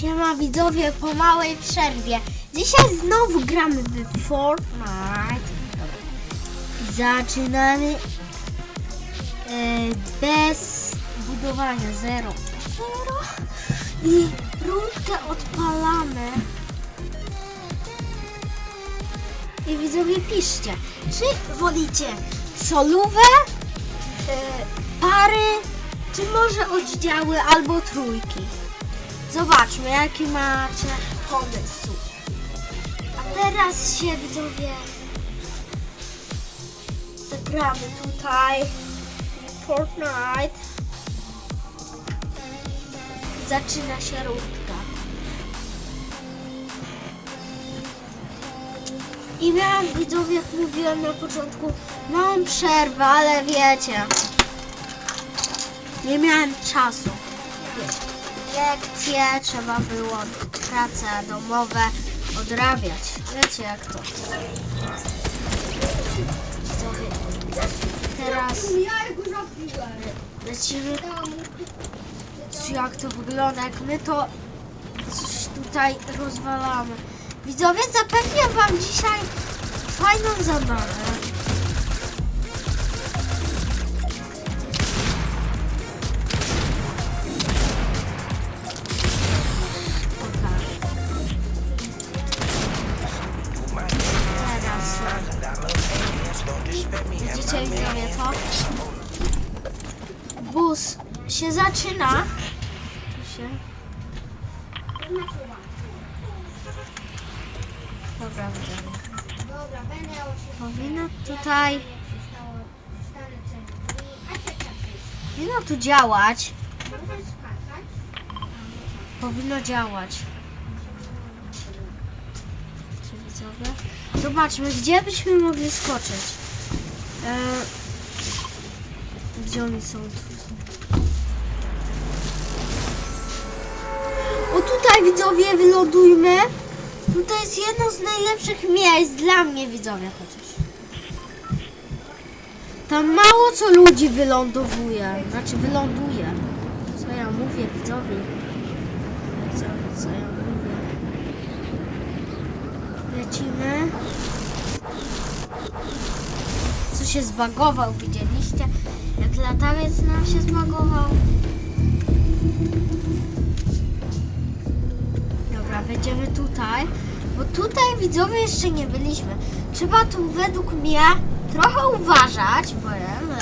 Siema widzowie po małej przerwie. Dzisiaj znowu gramy w Fortnite. Zaczynamy e, bez budowania zero. Zero. I rundkę odpalamy. I widzowie piszcie, czy wolicie solówę, e, pary, czy może oddziały albo trójki. Zobaczmy, jaki macie pomysł. A teraz się widzowie zagramy tutaj Fortnite. Zaczyna się rundka. I miałam widzowie, jak mówiłem na początku, małą przerwę, ale wiecie, nie miałem czasu. Lekcje trzeba było prace domowe odrabiać. Wiecie jak to. Teraz lecimy. Jak to wygląda, jak my to coś tutaj rozwalamy. Widzowie, zapewniam wam dzisiaj fajną zabawę. Widzowie to? Bus się zaczyna. Dobra, Powinno tutaj, powinno tu działać. Powinno działać. Zobaczmy, gdzie byśmy mogli skoczyć. E, gdzie oni są? O tutaj widzowie wylądujmy. Tutaj jest jedno z najlepszych miejsc dla mnie widzowie chociaż. Tam mało co ludzi wylądowuje. Znaczy wyląduje. Co ja mówię widzowie? Co, co ja mówię? Lecimy. Się zbagował, widzieliście? Jak latawiec nam się zbagował. Dobra, będziemy tutaj. Bo tutaj widzowie jeszcze nie byliśmy. Trzeba tu według mnie trochę uważać, powiem,